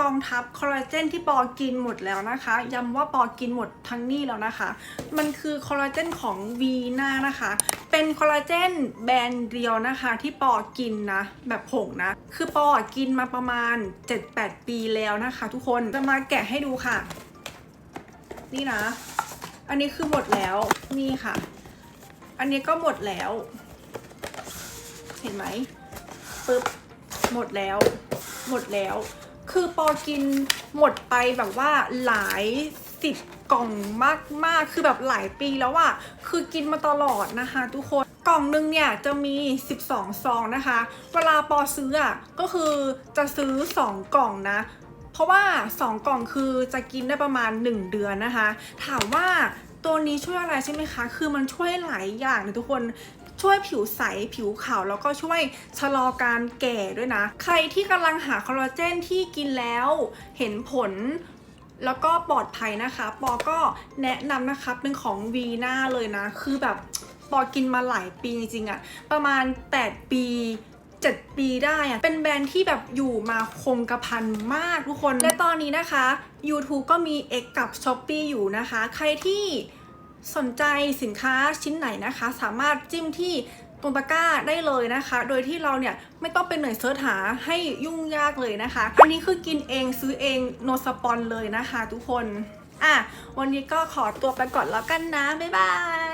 กองทัพคอลลาเจนที่ปอกินหมดแล้วนะคะ ย้ำว่าปอกินหมดทั้งนี่แล้วนะคะ มันคือคอลลาเจนของวีนานะคะ เป็นคอลลาเจนแบรนด์เดียวนะคะ ที่ปอกินนะ แบบผงนะ คือปอกินมาประมาณ 7-8 ปีแล้วนะคะ ทุกคน จะมาแกะให้ดูค่ะ นี่นะ อันนี้คือหมดแล้ว นี่ค่ะ อันนี้ก็หมดแล้ว เห็นไหมปึ๊บหมดแล้ว หมดแล้ว คือปอกินหมดไปแบบว่าหลายสิบกล่องมากๆ คือแบบหลายปีแล้วอะคือกินมาตลอดนะคะ ทุกคน กล่องนึงเนี่ยจะมี 12 ซองนะคะ เวลาปอซื้ออะก็คือจะซื้อ 2 กล่องนะ เพราะว่า 2 กล่องคือจะกินได้ประมาณ 1 เดือนนะคะ ถามว่าตัวนี้ช่วยอะไรใช่ไหมคะ คือมันช่วยหลายอย่างเลยทุกคน ช่วยผิวใสผิวขาวแล้วก็ช่วยชะลอการแก่ด้วยนะ ใครที่กำลังหาคอลลาเจนที่กินแล้วเห็นผลแล้วก็ปลอดภัยนะคะ ปอก็แนะนำนะคะเป็นของวีน่าเลยนะ คือแบบปอกินมาหลายปีจริงๆอะประมาณ 8 ปี 7 ปีได้อะเป็นแบรนด์ที่แบบอยู่มาคงกระพันมากทุกคน และตอนนี้นะคะ YouTube ก็มี X กับ s h อ p e e อยู่นะคะ ใครที่ สนใจสินค้าชิ้นไหนนะคะ สามารถจิ้มที่ตรงตะกร้าได้เลยนะคะ โดยที่เราเนี่ยไม่ต้องเป็นหน่อยเสิร์ชหาให้ยุ่งยากเลยนะคะ อันนี้คือกินเองซื้อเองโนสปอนเลยนะคะ ทุกคน อะ วันนี้ก็ขอตัวไปก่อนแล้วกันนะ บ๊ายบาย